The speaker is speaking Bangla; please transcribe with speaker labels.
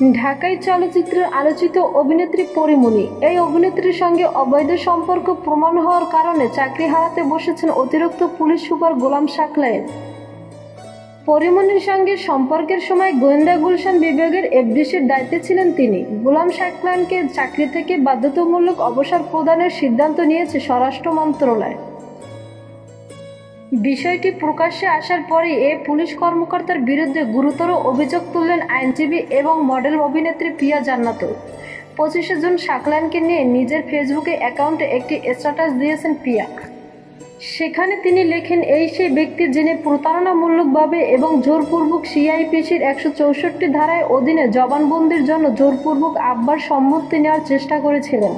Speaker 1: ঢাকাই চলচ্চিত্রের আলোচিত অভিনেত্রী পরিমণি। এই অভিনেত্রীর সঙ্গে অবৈধ সম্পর্ক প্রমাণ হওয়ার কারণে চাকরি হারাতে বসেছেন অতিরিক্ত পুলিশ সুপার গোলাম সাকলায়ের পরিমণির সঙ্গে সম্পর্কের সময় গোয়েন্দা গুলশান বিভাগের এফডিসির দায়িত্বে ছিলেন তিনি। গোলাম সাকলানকে চাকরি থেকে বাধ্যতামূলক অবসর প্রদানের সিদ্ধান্ত নিয়েছে স্বরাষ্ট্র মন্ত্রণালয়। বিষয়টি প্রকাশ্যে আসার পরই এ পুলিশ কর্মকর্তার বিরুদ্ধে গুরুতর অভিযোগ তুললেন আইনজীবী এবং মডেল অভিনেত্রী প্রিয়া জান্নাতুল। পঁচিশে জুন সাকলানকে নিয়ে নিজের ফেসবুকে অ্যাকাউন্টে একটি স্ট্যাটাস দিয়েছেন প্রিয়া। সেখানে তিনি লেখেন, এই সেই ব্যক্তি যিনি প্রতারণামূলকভাবে এবং জোরপূর্বক সিআইপিসির একশো চৌষট্টি ধারায় অধীনে জবানবন্দির জন্য জোরপূর্বক আব্বার সম্মতি নেওয়ার চেষ্টা করেছিলেন।